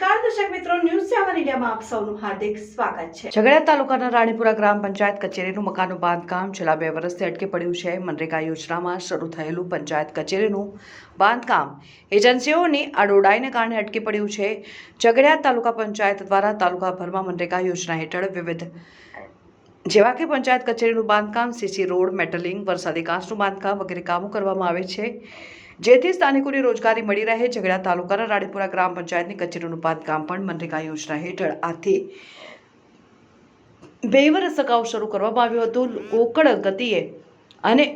દર્શક મિત્રો, ન્યૂઝ સેવન ઇન્ડિયામાં આપ સૌનું હાર્દિક સ્વાગત છે. ઝઘડા તાલુકાના રાણીપુરા ગ્રામ પંચાયત કચેરીનું મકાનનું બાંધકામ છેલ્લા બે વર્ષથી અટકી પડ્યું છે. મનરેગા યોજનામાં શરૂ થયેલું પંચાયત કચેરીનું બાંધકામ એજન્સીઓની આડોડાઈને કારણે અટકી પડ્યું છે. ઝઘડિયા તાલુકા પંચાયત દ્વારા તાલુકાભરમાં મનરેગા યોજના હેઠળ વિવિધ જેવા કે પંચાયત કચેરીનું બાંધકામ, સીસી રોડ, મેટલિંગ, વરસાદી કાંસનું બાંધકામ વગેરે કામો કરવામાં આવે છે. જેથી સ્થાનિકોને રોજગારી મળી રહે. ઝઘડા તાલુકાના રાણીપુરા ગ્રામ પંચાયતની કચેરીનું બાંધકામ પણ મનરેગા યોજના હેઠળ આથી બે વર્ષ અગાઉ શરૂ કરવામાં આવ્યું હતું. રોકડ ગતિએ અને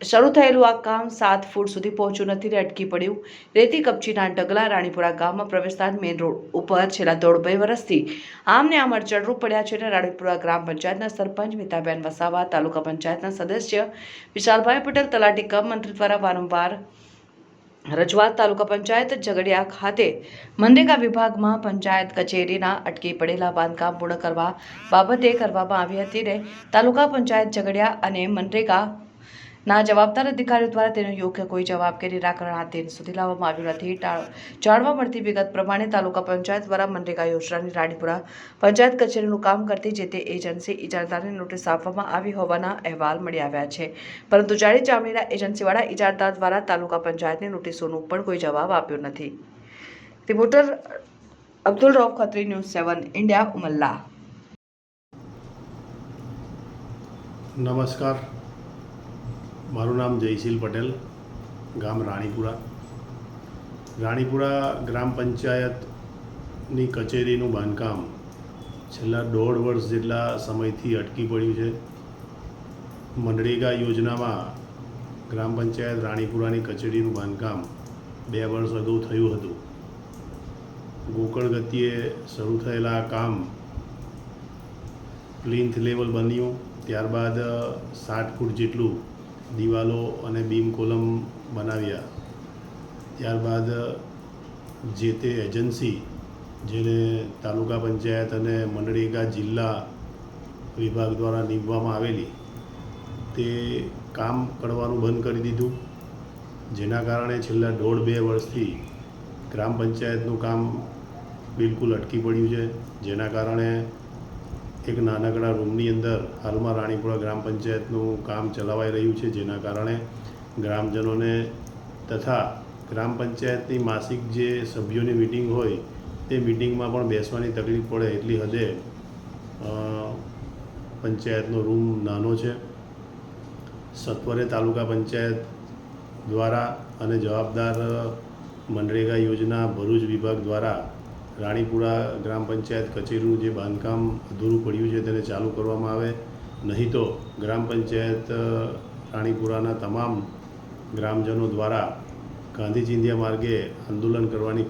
શરૂ થયેલું આ કામ સાત ફૂટ સુધી પહોંચ્યું નથી ને અટકી પડ્યું. રેતી કપચીના ડગલા રાણીપુરા ગામમાં પ્રવેશતા મેઇન રોડ ઉપર છેલ્લા દોઢ બે વર્ષથી. આમને આમ અડચણરૂપ પડ્યા છે અને રાણીપુરા ગ્રામ પંચાયતના સરપંચ મિતાબેન વસાવા, તાલુકા પંચાયતના સદસ્ય વિશાલભાઈ પટેલ, તલાટી કમ મંત્રી દ્વારા વારંવાર રજૂઆત તાલુકા પંચાયત ઝઘડિયા ખાતે મનરેગા વિભાગમાં પંચાયત કચેરીના અટકી પડેલા બાંધકામ પૂર્ણ કરવા બાબતે કરવામાં આવી હતી ને તાલુકા પંચાયત ઝઘડિયા અને મનરેગા ના જવાબદાર અધિકારીઓ દ્વારા તેનો યોગ્ય કોઈ જવાબ કે નિરાકરણ આ દિન સુધી લાવવામાં આવ્યું નથી. જાણવા મળતી વિગત પ્રમાણે તાલુકા પંચાયત દ્વારા મનરેગા યોજનાની રાણીપુરા પંચાયત કચેરીનું કામ કરતી જે તે એજન્સી ઇજારદારને નોટિસ આપવામાં આવી હોવાના અહેવાલ મળી આવ્યા છે. પરંતુ જાડી ચામડીના એજન્સીવાળા ઇજારદાર દ્વારા તાલુકા પંચાયતની નોટિસોનું પણ કોઈ જવાબ આપ્યો નથી. Reporter Abdul Rauf Khatri, news seven, India, Umalla. નમસ્કાર. મારું નામ જયશીલ પટેલ, ગામ રાણીપુરા. રાણીપુરા ગ્રામ પંચાયતની કચેરીનું બાંધકામ છેલ્લા દોઢ વર્ષ જેટલા સમયથી અટકી પડ્યું છે. મનરેગા યોજનામાં ગ્રામ પંચાયત રાણીપુરાની કચેરીનું બાંધકામ બે વર્ષ અગાઉ થયું હતું. ગોકળ ગતિએ શરૂ થયેલા કામ પ્લિન્થ લેવલ બન્યું. ત્યારબાદ સાઠ ફૂટ જેટલું દિવાલો અને બીમ કોલમ બનાવ્યા. ત્યારબાદ જે તે એજન્સી, જેને તાલુકા પંચાયત અને મનરેગા જિલ્લા વિભાગ દ્વારા નીમવામાં આવેલી, તે કામ કરવાનું બંધ કરી દીધું. જેના કારણે છેલ્લા દોઢ બે વર્ષથી ગ્રામ પંચાયતનું કામ બિલકુલ અટકી પડ્યું છે. જેના કારણે એક નાનકડા રૂમની અંદર હાલમાં રાણીપુરા ગ્રામ પંચાયતનું કામ ચલાવાઈ રહ્યું છે, જેના કારણે ગ્રામજનોને તથા ગ્રામ પંચાયતની માસિક જે સભ્યોની મિટિંગ હોય, તે મિટિંગમાં પણ બેસવાની તકલીફ પડે એટલી હદે પંચાયતનો રૂમ નાનો છે. સત્વરે તાલુકા પંચાયત દ્વારા અને જવાબદાર મનરેગા યોજના ભરૂચ વિભાગ દ્વારા રાણીપુરા ગ્રામ પંચાયત કચેરીનું જે બાંધકામ અધૂરું પડ્યું છે તેને ચાલુ કરવામાં આવે. નહીં તો ગ્રામ પંચાયત રાણીપુરાના તમામ ગ્રામજનો દ્વારા ગાંધી ચિંધ્યા માર્ગે આંદોલન કરવાની